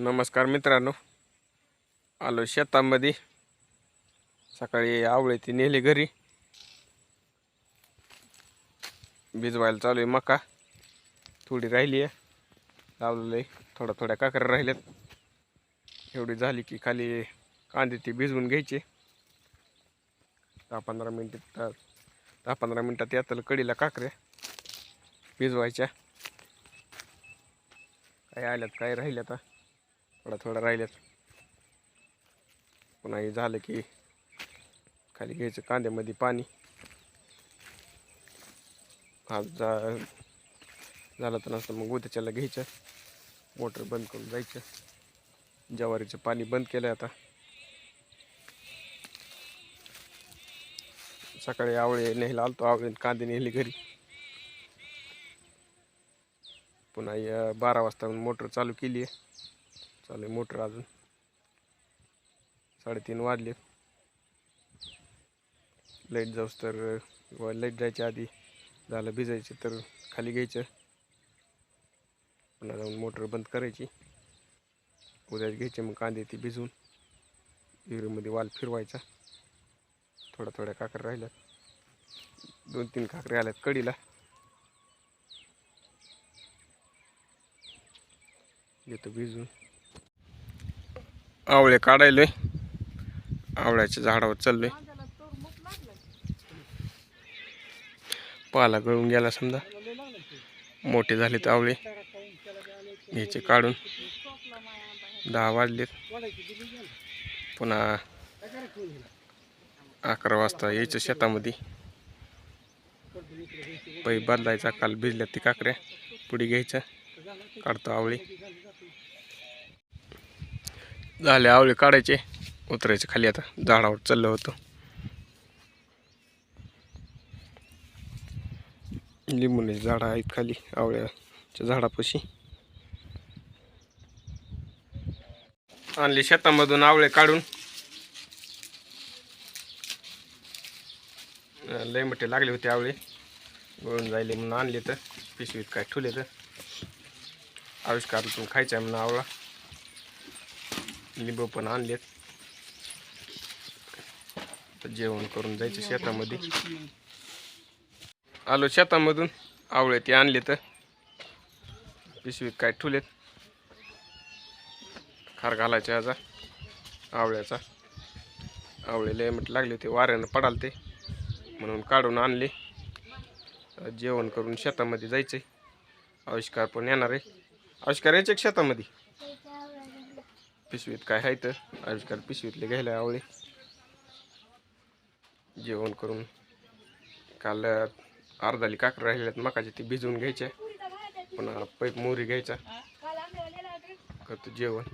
नमस्कार मित्रांनो. आलो शेतामध्ये. सकाळी आवळे ती नेली घरी. भिजवायला चालू आहे मका. थोडी राहिली आहे. लावलेलं आहे थोड्या थोड्या काकऱ्या राहिल्यात. एवढी झाली की खाली कांदे ती भिजवून घ्यायचे. दहा पंधरा मिनटात दहा पंधरा मिनटात यातलं कडीला काकऱ्या भिजवायच्या. काय आल्यात काय राहिल्यात आता? थोडा थोडा राहिल्यात. पुन्हा हे झालं की खाली घ्यायचं कांद्यामध्ये पाणी. हा जा झालं तर नसतं मग उद्याच्याला घ्यायचं. मोटर बंद करून जायचं. ज्वारीचं पाणी बंद केलं आता. सकाळी आवळे न्यायला आलतो आवळे कांदे नेली घरी. पुन्हा बारा वाजता मोटर चालू केली आहे चालू आहे मोटर अजून. साडेतीन वाजले. लाइट जाऊस तर लाइट जायच्या आधी झालं भिजायचं तर खाली घ्यायचं. पुन्हा जाऊन मोटर बंद करायची. उद्याच घ्यायचे मग कांदे ती भिजवून. विहिरीमध्ये वाल फिरवायचा. थोड्या थोड्या काकऱ्या राहिल्यात. दोन तीन काकऱ्या आल्यात कडीला. येतो भिजून आवळे काढायलोय आवळ्याच्या झाडावर चाललोय. पाला गळून गेला समजा. मोठे झालेत आवळे. घ्यायचे काढून. दहा वाजलेत. पुन्हा अकरा वाजता यायचं शेतामध्ये. पै बदलायचा. काल भिजल्यात ती काकऱ्या. पुढे घ्यायच्या काढतो आवळे. झाले आवळे काढायचे. उतरायचे खाली आता. झाडावर चाललं होतं. लिंबूने झाडं आहेत खाली आवळ्याच्या झाडापाशी. आणले शेतामधून आवळे काढून. लय मोठे लागले होते आवळे. गळून जायले म्हणून आणले तर. पिशवीत काय ठेवले तर. आविष्कारातून खायचा आहे म्हणून आवळा. लिंबू पण आणलेत. तर जेवण करून जायचं शेतामध्ये. आलो शेतामधून. आवळे ते आणले तर पिशवीत काय ठेवलेत? खार घालायचे याचा. आवळ्याचा. आवळे लयमट लागले होते. वाऱ्यानं पडाल ते म्हणून काढून आणले. जेवण करून शेतामध्ये जायचंय. आविष्कार पण येणार आहे. आविष्कार यायचे शेतामध्ये? पिशवीत काय आहे तर? आविष्कार पिशवीतले घ्यायला आवळे जेवण करून काल अर्धाली काकर राहिल्यात मकाचे ते भिजवून घ्यायचे पुन्हा पैप मोहरी घ्यायचा. करतो जेवण.